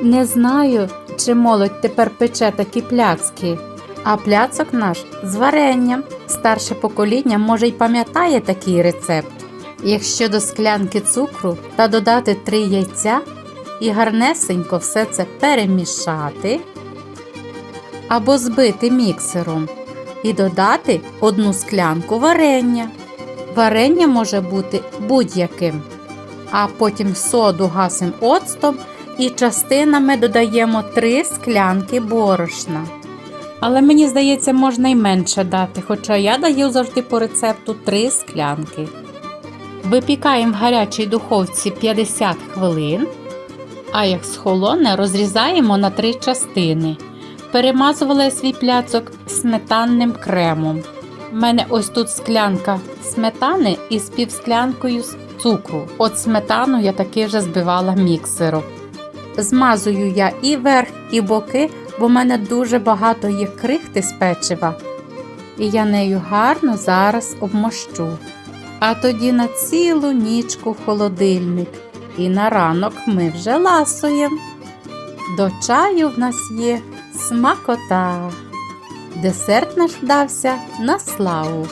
Не знаю, чи молодь тепер пече такі пляцки, а пляцок наш з варенням. Старше покоління може й пам'ятає такий рецепт. Якщо до склянки цукру та додати три яйця і гарнесенько все це перемішати або збити міксером і додати одну склянку варення. Варення може бути будь-яким, а потім соду гасим оцтом і частинами додаємо 3 склянки борошна. Але мені здається, можна й менше дати, хоча я даю завжди по рецепту 3 склянки. Випікаємо в гарячій духовці 50 хвилин, а як схолоне, розрізаємо на три частини. Перемазувала я свій пляцок сметанним кремом. У мене ось тут склянка сметани із півсклянкою цукру. От сметану я таки вже збивала міксером. Змазую я і верх, і боки, бо в мене дуже багато є крихти з печива. І я нею гарно зараз обмощу. А тоді на цілу нічку в холодильник. І на ранок ми вже ласуємо. До чаю в нас є смакота. Десерт наш вдався на славу.